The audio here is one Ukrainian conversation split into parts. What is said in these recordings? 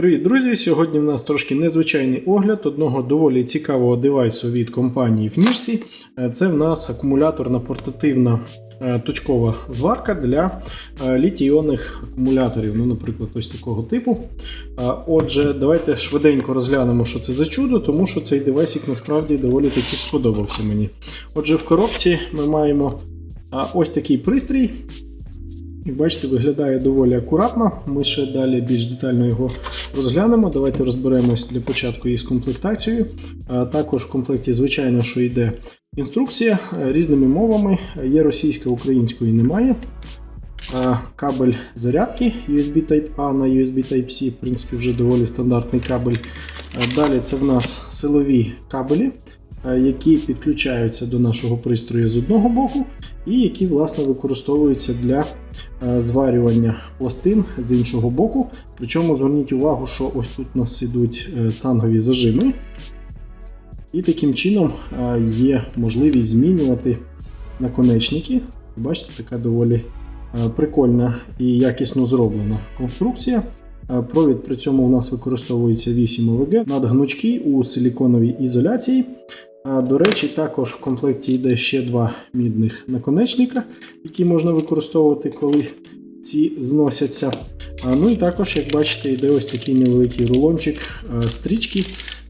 Привіт, друзі! Сьогодні в нас трошки незвичайний огляд одного доволі цікавого девайсу від компанії Fnirsi. Е, Це в нас акумуляторна портативна е, точкова зварка для е, літій-іонних акумуляторів, ну, наприклад, ось такого типу. Отже, давайте швиденько розглянемо, що це за чудо, тому що цей девайсик насправді доволі таки сподобався мені. Отже, в коробці ми маємо ось такий пристрій. Як бачите, виглядає доволі акуратно. Ми ще далі більш детально його розглянемо. Давайте розберемось для початку із комплектацією. Також в комплекті, звичайно, що йде інструкція різними мовами. Є російська, української немає. Кабель зарядки USB Type-A на USB Type-C, в принципі, вже доволі стандартний кабель. Далі це в нас силові кабелі, які підключаються до нашого пристрою з одного боку, і які власне використовуються для е, зварювання пластин з іншого боку. Причому зверніть увагу, що ось тут у нас ідуть е, цангові зажими, і таким чином е, є можливість змінювати наконечники. Бачите, така доволі е, прикольна і якісно зроблена конструкція. Е, Провід при цьому у нас використовується 8 ОВГ надгнучки у силіконовій ізоляції. А, До речі, також в комплекті йде ще два мідних наконечника, які можна використовувати, коли ці зносяться. Ну і також, як бачите, йде ось такий невеликий рулончик стрічки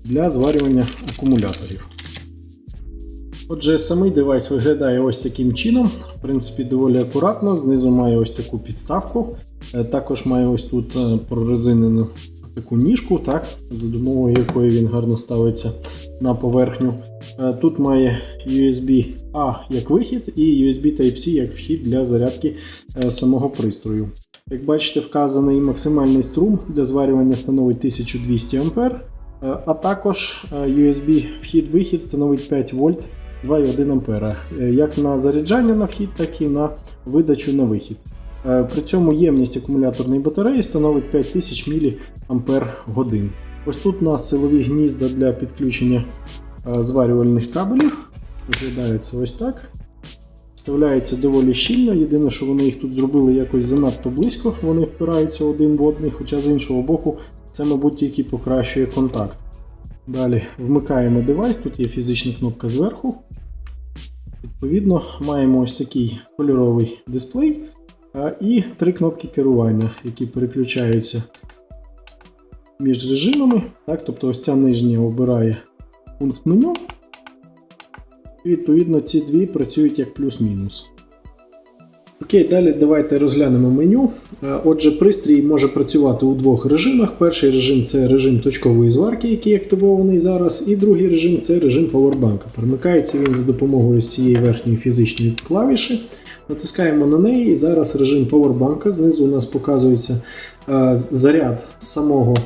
для зварювання акумуляторів. Отже, самий девайс виглядає ось таким чином. В принципі, доволі акуратно. Знизу має ось таку підставку. Е, Також має ось тут е, прорезинену таку ніжку, так, за допомогою якої він гарно ставиться на поверхню. Е, Тут має USB-A як вихід і USB Type-C як вхід для зарядки е, самого пристрою. Як бачите, вказаний максимальний струм для зварювання становить 1200 А, е, а також USB вхід-вихід становить 5 вольт 2,1 А, як на заряджання на вхід, так і на видачу на вихід. Е, При цьому ємність акумуляторної батареї становить 5000 мАч. Ось тут у нас силові гнізда для підключення е, зварювальних кабелів. Виглядає це ось так. Вставляється доволі щільно. Єдине, що вони їх тут зробили якось занадто близько, вони впираються один в одний, хоча з іншого боку, це, мабуть, тільки покращує контакт. Далі вмикаємо девайс, тут є фізична кнопка зверху. Відповідно, маємо ось такий кольоровий дисплей і три кнопки керування, які переключаються між режимами. Так, тобто ось ця нижня обирає пункт меню. І відповідно ці дві працюють як плюс-мінус. Окей, далі давайте розглянемо меню. Отже, пристрій може працювати у двох режимах. Перший режим це режим точкової зварки, який активований зараз, і другий режим це режим повербанка. Перемикається він за допомогою цієї верхньої фізичної клавіші. Натискаємо на неї, і зараз режим повербанка. Знизу у нас показується е, заряд самого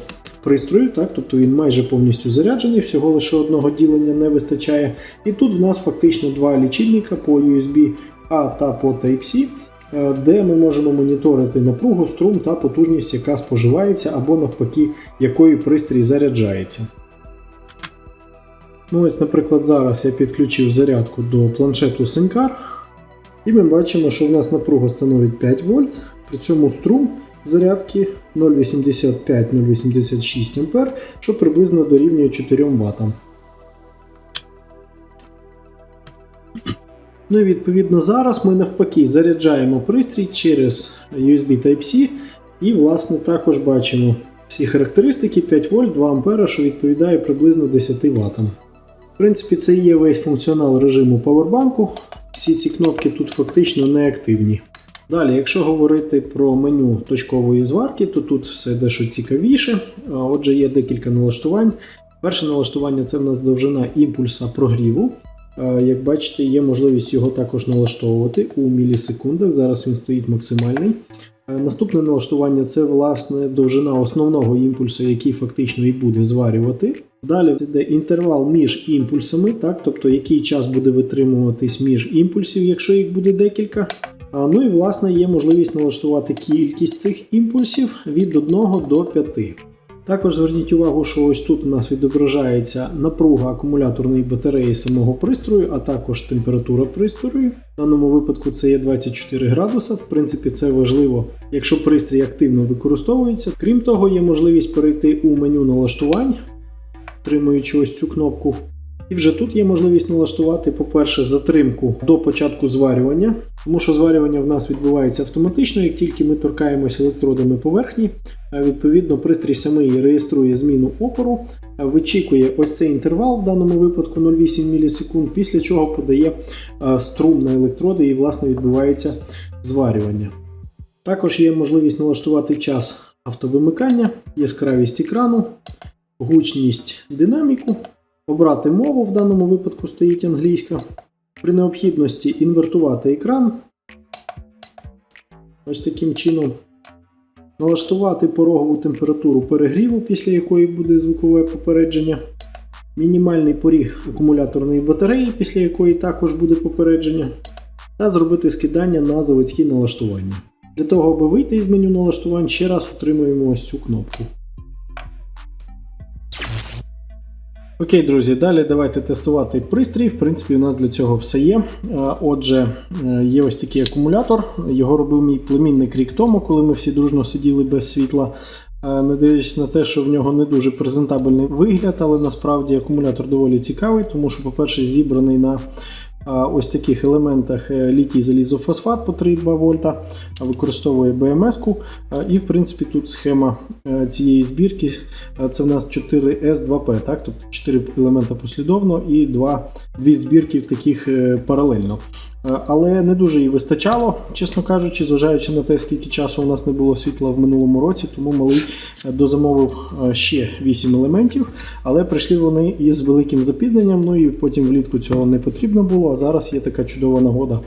пристрою, так, тобто він майже повністю заряджений, всього лише одного ділення не вистачає. І тут в нас фактично два лічильника по USB A та по Type-C, е, де ми можемо моніторити напругу, струм та потужність, яка споживається, або навпаки, якою пристрій заряджається. Ну ось, Наприклад, зараз я підключив зарядку до планшету SIMCAR, і ми бачимо, що в нас напруга становить 5 вольт, при цьому струм зарядки 0,85-0,86 А, що приблизно дорівнює 4 Вт. Ну і відповідно зараз ми навпаки заряджаємо пристрій через USB Type-C і, власне, також бачимо всі характеристики 5 вольт 2 А, що відповідає приблизно 10 Вт. В принципі, це є весь функціонал режиму павербанку. Всі ці кнопки тут фактично не активні. Далі, якщо говорити про меню точкової зварки, то тут все дещо цікавіше. Отже, є декілька налаштувань. Перше налаштування це в нас довжина імпульса прогріву. Як бачите, є можливість його також налаштовувати у мілісекундах. Зараз він стоїть максимальний. Наступне налаштування це власне довжина основного імпульсу, який фактично і буде зварювати. Далі йде інтервал між імпульсами, так, тобто який час буде витримуватись між імпульсів, якщо їх буде декілька. А, Ну і власне є можливість налаштувати кількість цих імпульсів від 1 до 5. Також зверніть увагу, що ось тут у нас відображається напруга акумуляторної батареї самого пристрою, а також температура пристрою. В даному випадку це є 24 градуса. В принципі, це важливо, якщо пристрій активно використовується. Крім того, є можливість перейти у меню налаштувань, отримуючи ось цю кнопку. І вже тут є можливість налаштувати, по-перше, затримку до початку зварювання, тому що зварювання в нас відбувається автоматично, як тільки ми торкаємося електродами поверхні. Відповідно, пристрій самий реєструє зміну опору, вичікує ось цей інтервал, в даному випадку 0,8 мілісекунд, після чого подає струм на електроди і, власне, відбувається зварювання. Також є можливість налаштувати час автовимикання, яскравість екрану, гучність динаміку. Обрати мову в даному випадку стоїть англійська. При необхідності інвертувати екран. Ось таким чином. Налаштувати порогову температуру перегріву, після якої буде звукове попередження. Мінімальний поріг акумуляторної батареї, після якої також буде попередження. Та зробити скидання на заводські налаштування. Для того, аби вийти із меню налаштувань, ще раз утримуємо ось цю кнопку. Окей, друзі, далі давайте тестувати пристрій. В принципі, у нас для цього все є. Е, Отже, е, є ось такий акумулятор. Його робив мій племінник рік тому, коли ми всі дружно сиділи без світла. Е, Не дивлячись на те, що в нього не дуже презентабельний вигляд, але насправді акумулятор доволі цікавий, тому що, по-перше, зібраний на ось таких елементах е, літій залізофосфат по 3,2 вольта, використовує БМС-ку. І, в принципі, тут схема е, цієї збірки це в нас 4С2П, так? тобто 4 елемента послідовно і 2, 2 збірки таких е, паралельно. Е, Але не дуже їй вистачало, чесно кажучи, зважаючи на те, скільки часу у нас не було світла в минулому році, тому малий е, дозамовив е, ще 8 елементів, але прийшли вони із великим запізненням. Ну і потім влітку цього не потрібно було. А зараз є така чудова нагода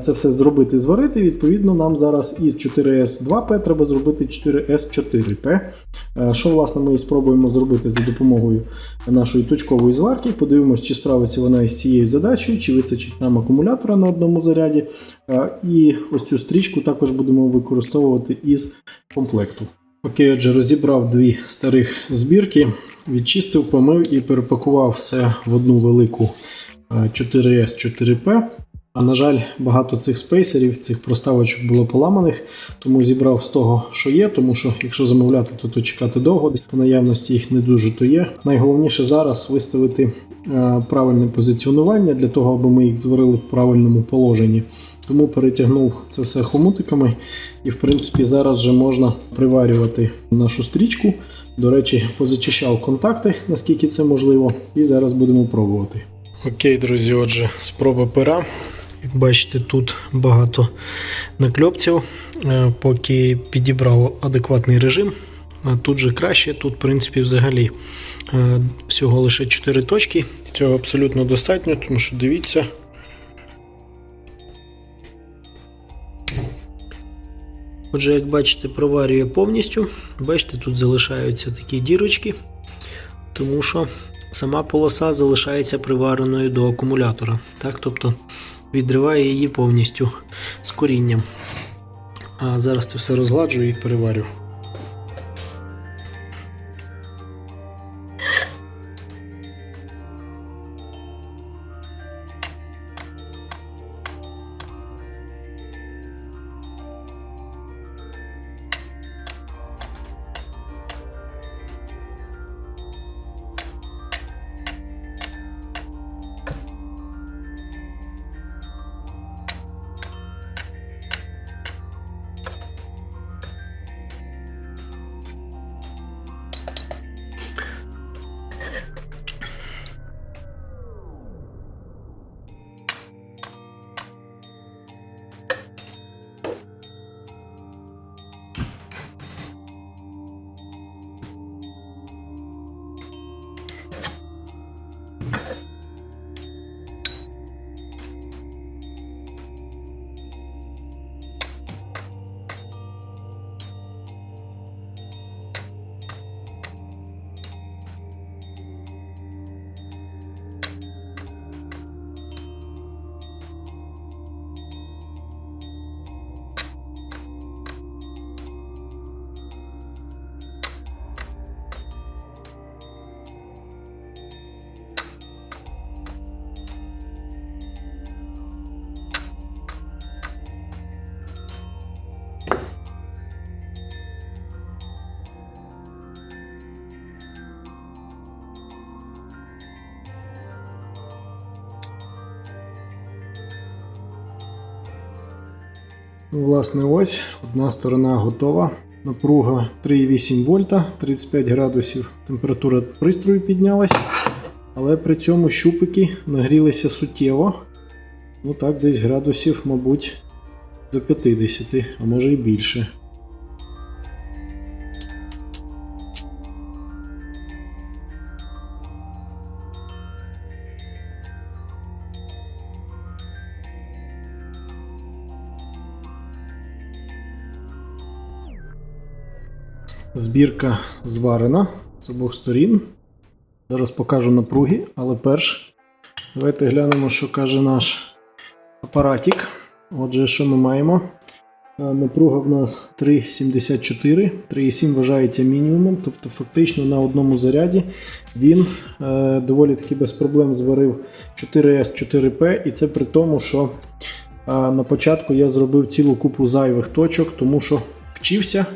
це все зробити, зварити. Відповідно, нам зараз із 4S2P треба зробити 4S4P. Е, Що власне ми і спробуємо зробити за допомогою нашої точкової зварки. Подивимось, чи справиться вона із цією задачею, чи вистачить нам акумулятора на одному заряді. Е, І ось цю стрічку також будемо використовувати із комплекту. Окей, отже, розібрав дві старих збірки, відчистив, помив і перепакував все в одну велику е, 4S4P. А на жаль, багато цих спейсерів, цих проставочок було поламаних, тому зібрав з того, що є, тому що якщо замовляти, то, то чекати довго, по наявності їх не дуже то є. Найголовніше зараз виставити е, правильне позиціонування для того, аби ми їх зварили в правильному положенні. Тому перетягнув це все хомутиками, і в принципі зараз вже можна приварювати нашу стрічку. До речі, позачищав контакти, наскільки це можливо, і зараз будемо пробувати. Окей, друзі, отже, спроба пера. Як бачите, тут багато накльопців, Е, поки підібрав адекватний режим. А Тут же краще, тут, в принципі, взагалі е, всього лише 4 точки. Цього абсолютно достатньо, тому що дивіться. Отже, як бачите, проварює повністю. Бачите, тут залишаються такі дірочки, тому що сама полоса залишається привареною до акумулятора. Так, тобто відриває її повністю з корінням. А зараз це все розгладжую і переварю. Ну, Власне, ось одна сторона готова. Напруга 3,8 вольта, 35 градусів. Температура пристрою піднялась, але при цьому щупики нагрілися суттєво. Ну так, десь градусів, мабуть, до 50, а може і більше. Збірка зварена з обох сторін. Зараз покажу напруги, але перш давайте глянемо, що каже наш апаратик. Отже, що ми маємо? Е, Напруга в нас 3,74, 3,7 вважається мінімумом, тобто фактично на одному заряді він е, доволі таки без проблем зварив 4S 4P, і це при тому, що е, на початку я зробив цілу купу зайвих точок, тому що вчився,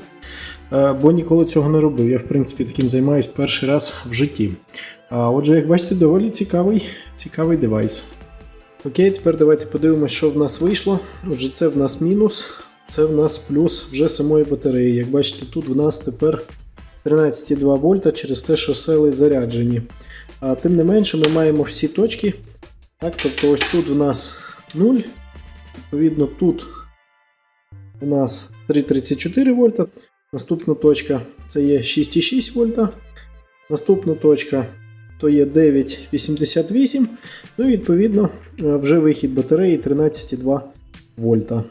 бо ніколи цього не робив. Я, в принципі, таким займаюся перший раз в житті. Отже, як бачите, доволі цікавий, цікавий девайс. Окей, тепер давайте подивимося, що в нас вийшло. Отже, це в нас мінус, це в нас плюс вже самої батареї. Як бачите, тут в нас тепер 13,2 вольта через те, що сели заряджені. А тим не менше, ми маємо всі точки. Так, тобто ось тут у нас 0. Відповідно, тут у нас 3,34 вольта. Наступна точка це є 6,6 вольта. Наступна точка то є 9,88. Ну і відповідно е, вже вихід батареї 13,2 вольта.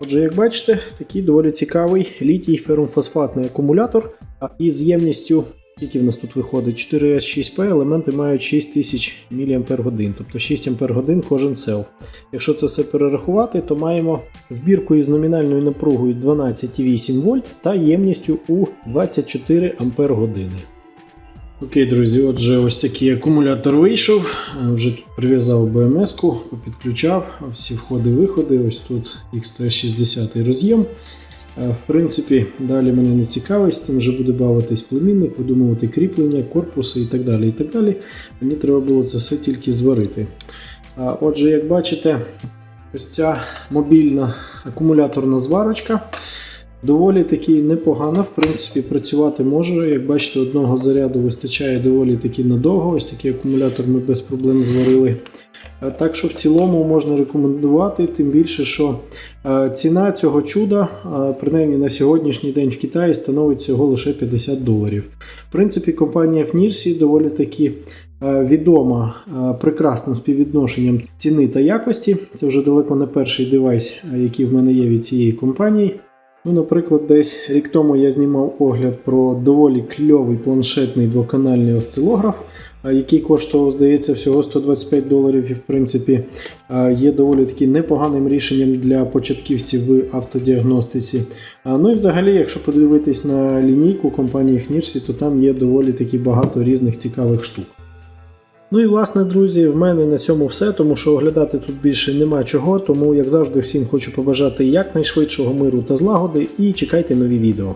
Отже, як бачите, такий доволі цікавий літій ферумфосфатний акумулятор. Із ємністю, скільки в нас тут виходить, 4S6P, елементи мають 6000 мАч, тобто 6 Ах кожен сел. Якщо це все перерахувати, то маємо збірку із номінальною напругою 12,8 вольт та ємністю у 24 Ампер години. Окей, друзі, отже, ось такий акумулятор вийшов. Е, Вже тут прив'язав БМС-ку, підключав всі входи-виходи. Ось тут XT60 роз'єм. Е, В принципі, далі мене не цікавить, з цим вже буде бавитись племінник, видумувати кріплення, корпуси і так далі. і так далі. Мені треба було це все тільки зварити. Отже, як бачите, ось ця мобільна акумуляторна зварочка. Доволі таки непогано, в принципі, працювати може. Як бачите, одного заряду вистачає доволі таки надовго. Ось такий акумулятор ми без проблем зварили. Е, Так що в цілому можна рекомендувати, тим більше, що е, ціна цього чуда, е, принаймні на сьогоднішній день в Китаї, становить всього лише 50 доларів. В принципі, компанія FNIRSI доволі таки відома прекрасним співвідношенням ціни та якості. Це вже далеко не перший девайс, який в мене є від цієї компанії. Ну, наприклад, десь рік тому я знімав огляд про доволі кльовий планшетний двоканальний осцилограф, який коштував, здається, всього 125 доларів і, в принципі, є доволі таки непоганим рішенням для початківців в автодіагностиці. Ну і взагалі, якщо подивитись на лінійку компанії FNIRSI, то там є доволі таки багато різних цікавих штук. Ну і власне, друзі, в мене на цьому все, тому що оглядати тут більше нема чого. Тому, як завжди, всім хочу побажати якнайшвидшого миру та злагоди і чекайте нові відео.